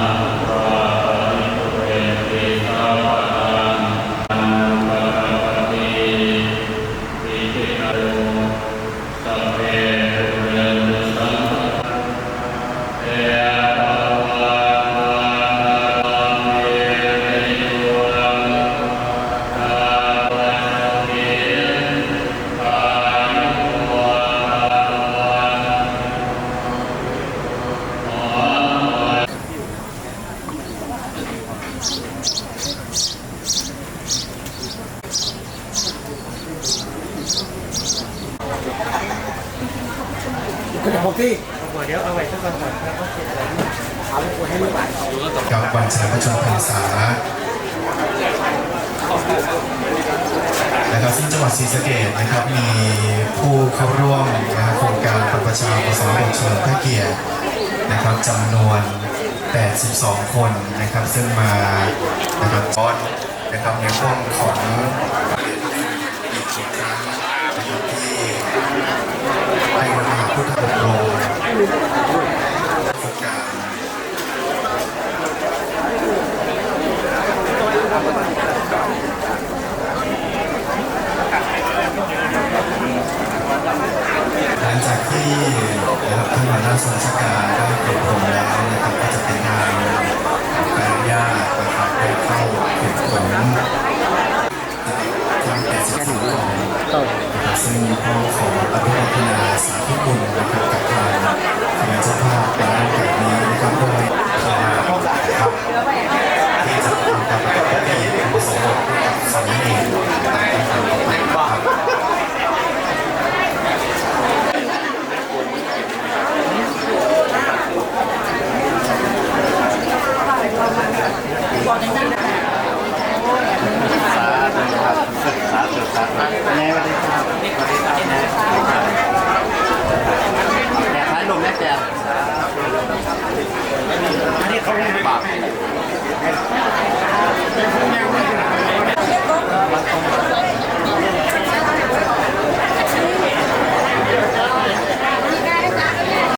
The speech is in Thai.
Uh, ก็จะบอกที่เดี๋ยวเอาไว้สักก่อนแล้วก็เสร็จแล้วเอาไปให้ลูกหลานกับวันเฉลิมพระชนมพรรษานะครับซึ่งจังหวัดศรีสะเกษนะครับมีผู้เข้าร่วมนะครับโครงการปรประชาประสงค์เฉลิมพระเกียรตินะครับจำนวน 82 คนนะครับซึ่งมานะครับออนนะครับในช่วงของอีกกี่ครั้งนะครับที่ให้พระมหาพุทธอบรมโครงการ หลังจากที่นะครับท่านหัวหน้า ส่วนราชการได้เปิดผมแล้วนะครับก็จะเป็นงานการญาตินะครับได้เข้าเก็บผลทั้ง82คนนะครับซึ่งก็ขออนุโมทนาสาธุบุญนะครับกับทางคณะเจ้าภาพในโอกาสนี้นะครับโดยคณะนะครับที่จะทำการประกอบพิธีอุปสมบทให้กับสามเณรตามที่ทางต่อไปนะครับ แม่สวัสดีครับสวัสดีครับแม่แต่ท้ายลมแม่แจ๊อันนี้เขาให้ปาก